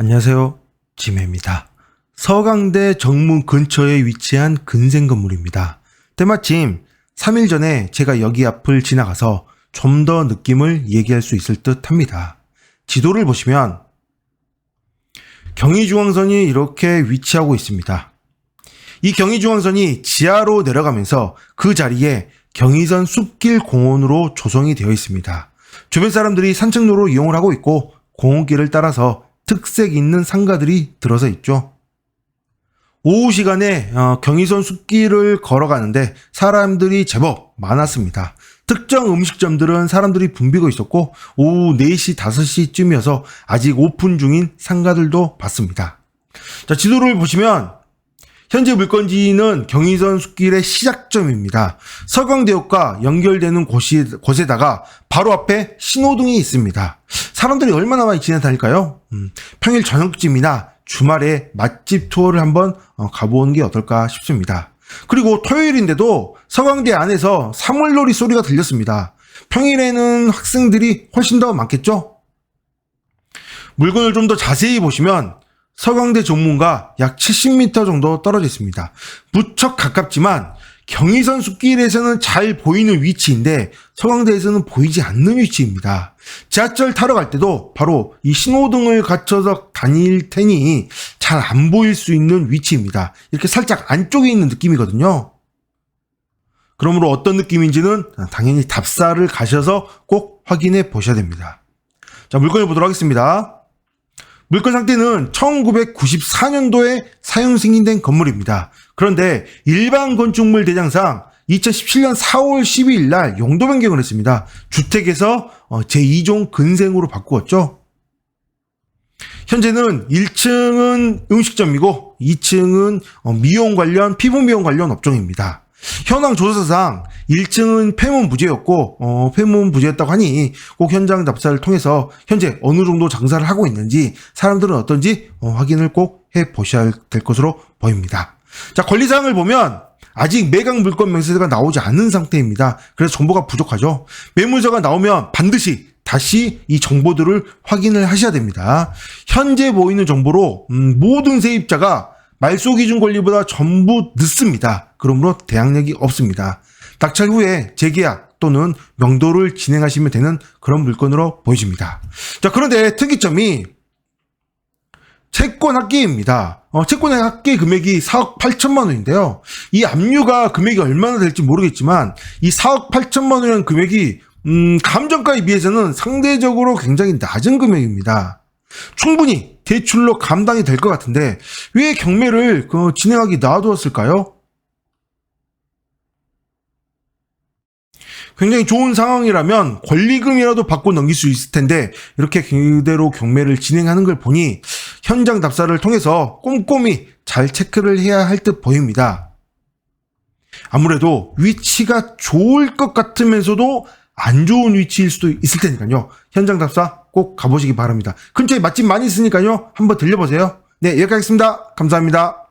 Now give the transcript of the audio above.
안녕하세요. 지매입니다. 서강대 정문 근처에 위치한 근생 건물입니다. 때마침 3일 전에 제가 여기 앞을 지나가서 좀 더 느낌을 얘기할 수 있을 듯 합니다. 지도를 보시면 경의중앙선이 이렇게 위치하고 있습니다. 이 경의중앙선이 지하로 내려가면서 그 자리에 경의선 숲길 공원으로 조성이 되어 있습니다. 주변 사람들이 산책로로 이용을 하고 있고 공원길을 따라서 특색 있는 상가들이 들어서 있죠. 오후 시간에 어, 경의선 숲길을 걸어가는데 사람들이 제법 많았습니다. 특정 음식점들은 사람들이 붐비고 있었고 오후 4시, 5시쯤이어서 아직 오픈 중인 상가들도 봤습니다. 자, 지도를 보시면 현재 물건지는 경의선 숲길의 시작점입니다. 서강대역과 연결되는 곳이, 곳에다가 바로 앞에 신호등이 있습니다. 사람들이 얼마나 많이 지나다닐까요? 음, 평일 저녁쯤이나 주말에 맛집 투어를 한번 어, 가보는 게 어떨까 싶습니다. 그리고 토요일인데도 서강대 안에서 사물놀이 소리가 들렸습니다. 평일에는 학생들이 훨씬 더 많겠죠? 물건을 좀 더 자세히 보시면 서강대 정문과 약 70m 정도 떨어져 있습니다. 무척 가깝지만 경의선 숲길에서는 잘 보이는 위치인데 서강대에서는 보이지 않는 위치입니다. 지하철 타러 갈 때도 바로 이 신호등을 갖춰서 다닐 테니 잘 안 보일 수 있는 위치입니다. 이렇게 살짝 안쪽에 있는 느낌이거든요. 그러므로 어떤 느낌인지는 당연히 답사를 가셔서 꼭 확인해 보셔야 됩니다. 자, 물건을 보도록 하겠습니다. 물건 상태는 1994년도에 사용 승인된 건물입니다. 그런데 일반 건축물 대장상 2017년 4월 12일 날 용도 변경을 했습니다. 주택에서 어, 제2종 근생으로 바꾸었죠. 현재는 1층은 음식점이고 2층은 어, 미용 관련 피부 미용 관련 업종입니다. 현황 조사상 1층은 폐문 부재였고 어, 폐문 부재였다고 하니 꼭 현장 답사를 통해서 현재 어느 정도 장사를 하고 있는지 사람들은 어떤지 어, 확인을 꼭 해 보셔야 될 것으로 보입니다. 자 권리사항을 보면 아직 매각 물건 명세서가 나오지 않은 상태입니다. 그래서 정보가 부족하죠. 매물서가 나오면 반드시 다시 이 정보들을 확인을 하셔야 됩니다. 현재 보이는 정보로 음, 모든 세입자가 말소 기준 권리보다 전부 늦습니다. 그러므로 대항력이 없습니다. 낙찰 후에 재계약 또는 명도를 진행하시면 되는 그런 물건으로 보여집니다. 자, 그런데 특이점이 채권 합계입니다. 어, 채권의 합계 금액이 4억 8천만 원인데요. 이 압류가 금액이 얼마나 될지 모르겠지만 이 4억 8천만 원이라는 금액이 음, 감정가에 비해서는 상대적으로 굉장히 낮은 금액입니다. 충분히 대출로 감당이 될 것 같은데 왜 경매를 그 진행하기 놔두었을까요? 굉장히 좋은 상황이라면 권리금이라도 받고 넘길 수 있을 텐데 이렇게 그대로 경매를 진행하는 걸 보니 현장 답사를 통해서 꼼꼼히 잘 체크를 해야 할 듯 보입니다. 아무래도 위치가 좋을 것 같으면서도 안 좋은 위치일 수도 있을 테니까요. 현장 답사 꼭 가보시기 바랍니다. 근처에 맛집 많이 있으니까요. 한번 들려보세요. 네, 여기까지 하겠습니다. 감사합니다.